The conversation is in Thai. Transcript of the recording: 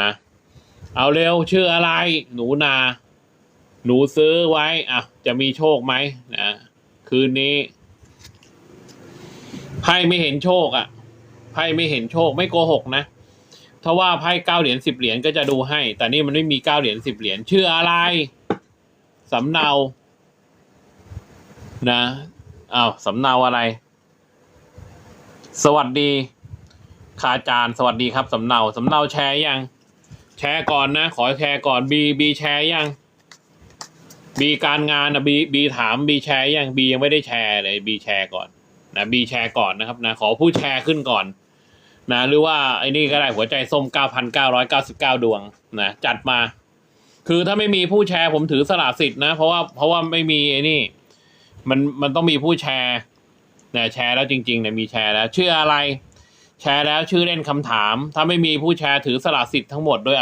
นะ เอาเร็วชื่ออะไร หนูนา หนูซื้อไว้อะจะมีโชคไหมนะคืนนี้ไพ่ไม่เห็นโชคอะไพ่ไม่เห็นโชคไม่โกหกนะถ้าว่าไพ่เก้าเหรียญสิบเหรียญก็จะดูให้ แต่นี่มันไม่มีเก้าเหรียญสิบเหรียญชื่ออะไรสำเนา นะอ้าวสำเนาอะไร สวัสดีค่ะอาจารย์ สวัสดีครับสำเนาสำเนาแชร์ยัง แชร์ก่อนนะ ขอแชร์ก่อนบีบีแชร์ยังบีการงานนะบีบีถามบีแชร์ยังบียังไม่ได้แชร์เลยบีแชร์ก่อนนะบีแชร์ก่อนนะครับนะขอผู้แชร์ขึ้นก่อนนะหรือว่าไอ้นี่ก็ได้หัวใจส้มเก้าพันเก้าร้อยเก้าสิบเก้าดวงนะจัดมา คือถ้าไม่มีผู้แชร์ผมถือสละสิทธิ์นะ เพราะว่าเพราะว่าไม่มีไอ้นี่ มันมันต้องมีผู้แชร์นี่ยแชร์แล้วจริงๆเนี่ยมีแชร์แล้วชื่ออะไร แชร์แล้วชื่อเล่นคำถาม ถ้าไม่มีผู้แชร์ถือสละสิทธิ์ทั้งหมดโดย